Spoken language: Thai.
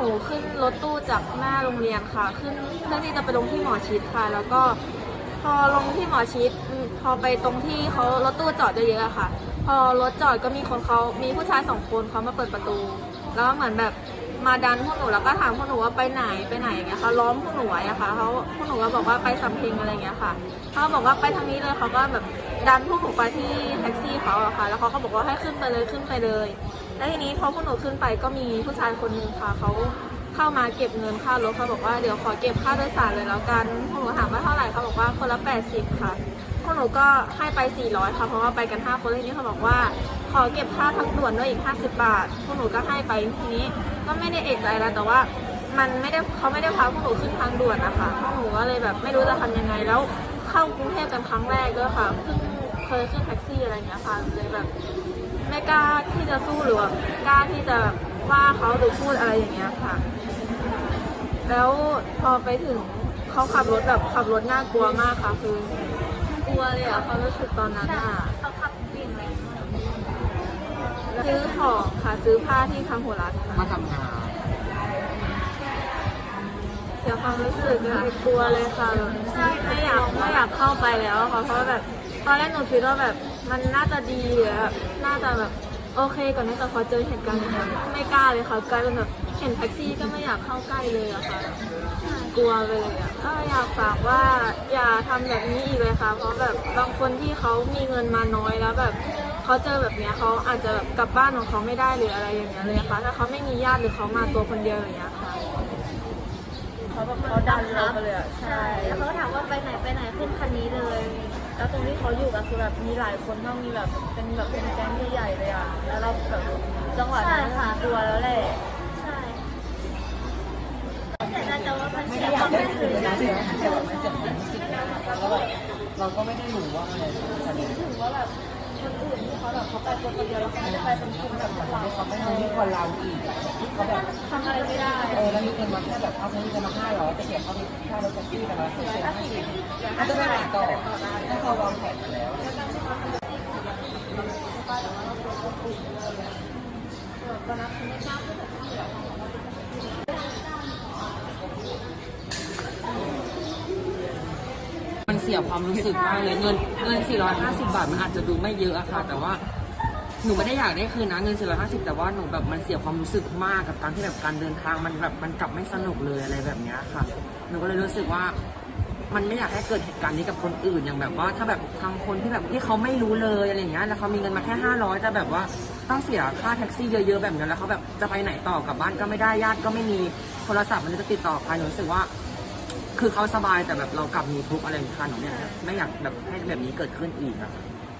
นูขึ้นรถตู้จากหน้าโรงเรียนค่ะ ขึ้นเพื่อที่จะไปลงที่หมอชิดค่ะ แล้วก็พอลงที่หมอชิดพอไปตรงที่เขารถตู้จอดเยอะๆอะค่ะ พอรถจอดก็มีคนเขามีผู้ชายสองคนเขามาเปิดประตู แล้วเหมือนแบบ มาดันพวกหนูแล้วก็ถามพวกหนูว่าไปไหนไปไหนอย่างเงี้ยค่ะล้อมพวกหนูไว้อะค่ะเขาพวกหนูก็บอกว่าไปสำเพ็งอะไรเงี้ยค่ะเขาบอกว่าไปทางนี้เลยเขาก็แบบดันพวกหนูไปที่แท็กซี่เขาอะค่ะ แล้วเขาก็บอกว่าให้ขึ้นไปเลยขึ้นไปเลย แล้วทีนี้พอพวกหนูขึ้นไปก็มีผู้ชายคนนึงค่ะเขาเข้ามาเก็บเงินค่ารถเขาบอกว่าเดี๋ยวขอเก็บค่าโดยสารเลยแล้วกันพวกหนูถามว่าเท่าไหร่เขาบอกว่าคนละ 80 ค่ะพวกหนูก็ให้ไป 400 ค่ะเพราะว่าไปกัน 5 คนแล้วทีนี้เขาบอกว่า ขอเก็บค่าทางด่วนด้วยอีก 50 บาท พวกหนูก็ให้ไปทีนี้ก็ไม่ได้เอกใจแล้วแต่ว่ามันไม่ได้เขาไม่ได้พาพวกหนูขึ้นทางด่วนนะคะพวกหนูก็เลยแบบไม่รู้จะทำยังไงแล้วเข้ากรุงเทพกันครั้งแรกด้วยค่ะเพิ่งเคยขึ้นแท็กซี่อะไรเงี้ยค่ะเลยแบบไม่กล้าที่จะสู้หรือว่ากล้าที่จะว่าเขาหรือพูดอะไรอย่างเงี้ยค่ะ แล้วพอไปถึงเขาขับรถแบบขับรถน่ากลัวมากค่ะคือกลัวเลยอะเขารู้สึกตอนนั้นอะเขาขับวิ่งเลย ซื้อของค่ะซื้อผ้าที่คาโฮรัสค่ะมาทำงานเสียความรู้สึกอะกลัวเลยค่ะแบบไม่อยากไม่อยากเข้าไปแล้วอะค่ะเพราะว่าแบบตอนแรกหนูคิดว่าแบบมันน่าจะดีหรือแบบน่าจะแบบโอเคกว่อนนี้แต่พอเจอเหตุการณ์อย่างนี้ยไม่กล้าเลยค่ะกลายเป็นแบบเห็นแท็กซี่ก็ไม่อยากเข้าใกล้เลยอะค่ะ กลัวไปเลยอะก็อยากฝากว่าอย่าทำแบบนี้อีกเลยค่ะ เพราะแบบบางคนที่เขามีเงินมาน้อยแล้วแบบ เขาเจอแบบเนี้ยเขาอาจจะแบบกลับบ้านของเขาไม่ได้หรืออะไรอย่างเงี้ยเลยค่ะถ้าเขาไม่มีญาติหรือเขามาตัวคนเดียวอย่างเงี้ยค่ะ เขาแบบเขาดันเราไปเลยอะใช่แล้วเขาก็ถามว่าไปไหนไปไหนขึ้นคันนี้เลย แล้วตรงที่เขาอยู่ก็คือแบบมีหลายคนต้องมีแบบเป็นแบบเป็นแก๊งใหญ่ๆเลยอะแล้วเราแบบจังหวะนั้นใช่ค่ะกลัวแล้วแหละ ใช่แต่น่าจะว่ามันไม่เสีได้ยอยาควากมได้รู้คืสึนกนะเสียเสียมันเสียความรู้สึกแล้วแบบเราก็ไม่ได้รู้ว่าอะไรจะดี ถึงว่าแบบ คนอื่นที่เขาแบบเขาไปคนเดียวแล้วเขาไม่ได้ไปเป็นกลุ่มแบบเราเขาไม่รู้ที่คนเราอีกที่เขาแบบทำอะไรไม่ได้เออแล้วมีเงินมาแค่แบบเอาเงินกันมาห้าร้อยแต่เสียเขามีค่ารถแท็กซี่กันมาสี่ร้อยห้าสิบเขาจะไปไหนต่อถ้าเขาวางแผนมาแล้วมันเสียความรู้สึกมากเลยเงินเงิน 450 บาทมันอาจจะดูไม่เยอะอะค่ะ แต่ว่าหนูไม่ได้อยากได้คืนนะเงิน 450 แต่ว่าหนูแบบมันเสียความรู้สึกมากกับการที่แบบการเดินทางมันแบบมันกลับไม่สนุกเลยอะไรแบบเนี้ยค่ะ หนูก็เลยรู้สึกว่ามันไม่อยากให้เกิดเหตุการณ์นี้กับคนอื่นอย่างแบบว่า ถ้าแบบทางคนที่แบบที่เขาไม่รู้เลยอะไรอย่างเงี้ยแล้วเขามีเงินมาแค่500จะแบบว่าต้องเสียค่าแท็กซี่เยอะๆแบบนี้แล้วเขาแบบจะไปไหนต่อกลับบ้านก็ไม่ได้ญาติก็ไม่มีโทรศัพท์มันจะติดต่อใครหนูรู้สึกว่า คือเขาสบายแต่แบบเรากลับมีทุกข์อะไรอย่างเงี้ยค่ะหนูเนี่ยไม่อยากแบบให้แบบนี้เกิดขึ้นอีกอะค่ะ